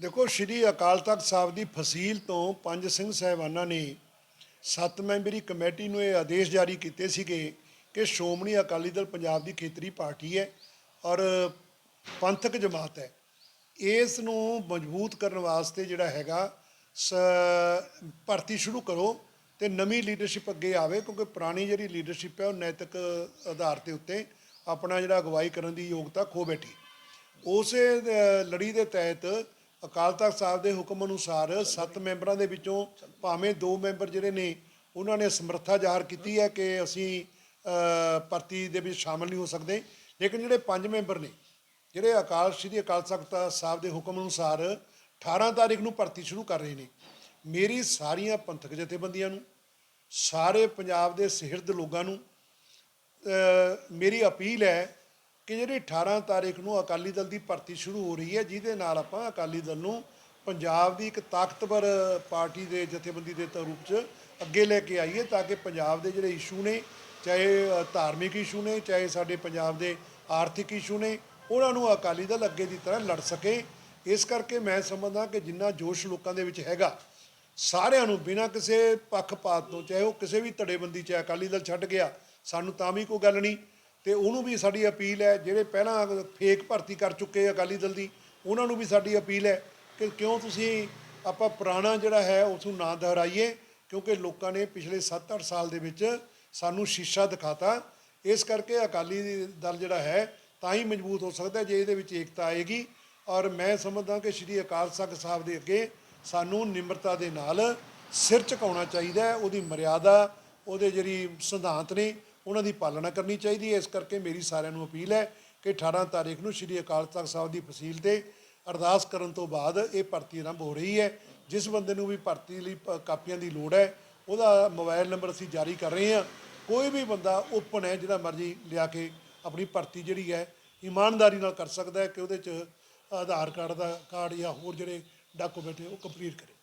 ਦੇਖੋ, ਸ਼੍ਰੀ ਅਕਾਲ ਤਖਤ ਸਾਹਿਬ ਦੀ ਫਸੀਲ ਤੋਂ ਪੰਜ ਸਿੰਘ ਸਾਹਿਬਾਨਾਂ ਨੇ ਸੱਤ ਮੈਂਬਰੀ ਕਮੇਟੀ ਨੂੰ ਇਹ ਆਦੇਸ਼ ਜਾਰੀ ਕੀਤੇ ਸੀਗੇ ਕਿ ਸ਼੍ਰੋਮਣੀ ਅਕਾਲੀ ਦਲ ਪੰਜਾਬ ਦੀ ਖੇਤਰੀ ਪਾਰਟੀ ਹੈ ਔਰ ਪੰਥਕ ਜਮਾਤ ਹੈ। ਇਸ ਨੂੰ ਮਜ਼ਬੂਤ ਕਰਨ ਵਾਸਤੇ ਜਿਹੜਾ ਹੈਗਾ, ਸ- ਭਰਤੀ ਸ਼ੁਰੂ ਕਰੋ ਤੇ ਨਵੀਂ ਲੀਡਰਸ਼ਿਪ ਅੱਗੇ ਆਵੇ, ਕਿਉਂਕਿ ਪੁਰਾਣੀ ਜਿਹੜੀ ਲੀਡਰਸ਼ਿਪ ਹੈ ਉਹ ਨੈਤਿਕ ਆਧਾਰ ਤੇ ਉੱਤੇ ਆਪਣਾ ਜਿਹੜਾ ਅਗਵਾਈ ਕਰਨ ਦੀ ਯੋਗਤਾ ਖੋ ਬੈਠੀ। ਉਸੇ ਲੜੀ ਦੇ ਤਹਿਤ ਅਕਾਲ ਤਖਤ ਸਾਹਿਬ ਦੇ ਹੁਕਮ ਅਨੁਸਾਰ ਸੱਤ ਮੈਂਬਰਾਂ ਦੇ ਵਿੱਚੋਂ ਭਾਵੇਂ ਦੋ ਮੈਂਬਰ ਜਿਹੜੇ ਨੇ, ਉਹਨਾਂ ਨੇ ਸਮਰੱਥਾ ਜ਼ਾਹਰ ਕੀਤੀ ਹੈ ਕਿ ਅਸੀਂ ਭਰਤੀ ਦੇ ਵਿੱਚ ਸ਼ਾਮਲ ਨਹੀਂ ਹੋ ਸਕਦੇ। ਲੇਕਿਨ ਜਿਹੜੇ ਪੰਜ ਮੈਂਬਰ ਨੇ, ਜਿਹੜੇ ਅਕਾਲ, ਸ਼੍ਰੀ ਅਕਾਲ ਤਖਤ ਸਾਹਿਬ ਦੇ ਹੁਕਮ ਅਨੁਸਾਰ 18 ਤਾਰੀਖ ਨੂੰ ਭਰਤੀ ਸ਼ੁਰੂ ਕਰ ਰਹੇ ਨੇ, ਮੇਰੀ ਸਾਰੀਆਂ ਪੰਥਕ ਜਥੇਬੰਦੀਆਂ ਨੂੰ, ਸਾਰੇ ਪੰਜਾਬ ਦੇ ਸਿਹਰਦ ਲੋਕਾਂ ਨੂੰ ਮੇਰੀ ਅਪੀਲ ਹੈ ਕਿ ਜਿਹੜੀ 18 ਤਾਰੀਖ ਨੂੰ ਅਕਾਲੀ ਦਲ ਦੀ ਭਰਤੀ ਸ਼ੁਰੂ ਹੋ ਰਹੀ ਹੈ, ਜਿਹਦੇ ਨਾਲ ਆਪਾਂ ਅਕਾਲੀ ਦਲ ਨੂੰ ਪੰਜਾਬ ਦੀ ਇੱਕ ਤਾਕਤਵਰ ਪਾਰਟੀ ਦੇ ਜਥੇਬੰਦੀ ਦੇ ਰੂਪ 'ਚ ਅੱਗੇ ਲੈ ਕੇ ਆਈਏ ਤਾਂ ਕਿ ਪੰਜਾਬ ਦੇ ਜਿਹੜੇ ਇਸ਼ੂ ਨੇ, ਚਾਹੇ ਧਾਰਮਿਕ ਇਸ਼ੂ ਨੇ, ਚਾਹੇ ਸਾਡੇ ਪੰਜਾਬ ਦੇ ਆਰਥਿਕ ਇਸ਼ੂ ਨੇ, ਉਹਨਾਂ ਨੂੰ ਅਕਾਲੀ ਦਲ ਅੱਗੇ ਦੀ ਤਰ੍ਹਾਂ ਲੜ ਸਕੇ। ਇਸ ਕਰਕੇ ਮੈਂ ਸਮਝਦਾ ਕਿ ਜਿੰਨਾ ਜੋਸ਼ ਲੋਕਾਂ ਦੇ ਵਿੱਚ ਹੈਗਾ, ਸਾਰਿਆਂ ਨੂੰ ਬਿਨਾਂ ਕਿਸੇ ਪੱਖਪਾਤ ਤੋਂ, ਚਾਹੇ ਉਹ ਕਿਸੇ ਵੀ ਧੜੇਬੰਦੀ ਚ ਅਕਾਲੀ ਦਲ ਛੱਡ ਗਿਆ, ਸਾਨੂੰ ਤਾਂ ਵੀ ਕੋਈ ਗੱਲ ਨਹੀਂ। ਤੇ ਉਹਨੂੰ ਵੀ ਸਾਡੀ ਅਪੀਲ ਹੈ, ਜਿਹੜੇ ਪਹਿਲਾਂ ਫੇਕ ਭਰਤੀ ਕਰ ਚੁੱਕੇ ਅਕਾਲੀ ਦਲ ਦੀ, ਉਹਨਾਂ ਨੂੰ ਵੀ ਸਾਡੀ ਅਪੀਲ ਹੈ ਕਿ ਕਿਉਂ ਤੁਸੀਂ ਆਪਾਂ ਪੁਰਾਣਾ ਜਿਹੜਾ ਹੈ ਉਸ ਨੂੰ ਨਾ ਦੁਹਰਾਈਏ, ਕਿਉਂਕਿ ਲੋਕਾਂ ਨੇ ਪਿਛਲੇ 7-8 ਸਾਲ ਦੇ ਵਿੱਚ ਸਾਨੂੰ ਸ਼ੀਸ਼ਾ ਦਿਖਾਤਾ। ਇਸ ਕਰਕੇ ਅਕਾਲੀ ਦਲ ਜਿਹੜਾ ਹੈ, ਤਾਂ ਹੀ ਮਜ਼ਬੂਤ ਹੋ ਸਕਦਾ ਜੇ ਇਹਦੇ ਵਿੱਚ ਏਕਤਾ ਆਏਗੀ। ਔਰ ਮੈਂ ਸਮਝਦਾ ਕਿ ਸ਼੍ਰੀ ਅਕਾਲ ਤਖਤ ਸਾਹਿਬ ਦੇ ਅੱਗੇ ਸਾਨੂੰ ਨਿਮਰਤਾ ਦੇ ਨਾਲ ਸਿਰ ਝੁਕਾਉਣਾ ਚਾਹੀਦਾ ਉਹਦੀ ਮਰਿਆਦਾ, ਉਹਦੇ ਜਿਹੜੀ ਸਿਧਾਂਤ ਨੇ ਉਹਨਾਂ ਦੀ ਪਾਲਣਾ ਕਰਨੀ ਚਾਹੀਦੀ ਹੈ। ਇਸ ਕਰਕੇ ਮੇਰੀ ਸਾਰਿਆਂ ਨੂੰ ਅਪੀਲ ਹੈ ਕਿ 18 ਤਾਰੀਖ ਨੂੰ ਸ਼੍ਰੀ ਅਕਾਲ ਤਖਤ ਸਾਹਿਬ ਦੀ ਫਸੀਲ ਤੇ ਅਰਦਾਸ ਕਰਨ ਤੋਂ ਬਾਅਦ ਇਹ ਭਰਤੀ ਆਰੰਭ ਹੋ ਰਹੀ ਹੈ। ਜਿਸ ਬੰਦੇ ਨੂੰ ਵੀ ਭਰਤੀ ਲਈ ਪ- ਕਾਪੀਆਂ ਦੀ ਲੋੜ ਹੈ, ਉਹਦਾ ਮੋਬਾਈਲ ਨੰਬਰ ਅਸੀਂ ਜਾਰੀ ਕਰ ਰਹੇ ਹਾਂ। ਕੋਈ ਵੀ ਬੰਦਾ ਓਪਨ ਹੈ, ਜਿਹੜਾ ਮਰਜ਼ੀ ਲਿਆ ਕੇ ਆਪਣੀ ਭਰਤੀ ਜਿਹੜੀ ਹੈ, ਇਮਾਨਦਾਰੀ ਨਾਲ ਕਰ ਸਕਦਾ ਹੈ ਕਿ ਉਹਦੇ ਚ ਆਧਾਰ ਕਾਰਡ ਦਾ ਕਾਰਡ ਜਾਂ ਹੋਰ ਜਿਹੜੇ ਡਾਕੂਮੈਂਟ ਹੈ ਉਹ ਕੰਪਲੀਟ ਕਰੇ।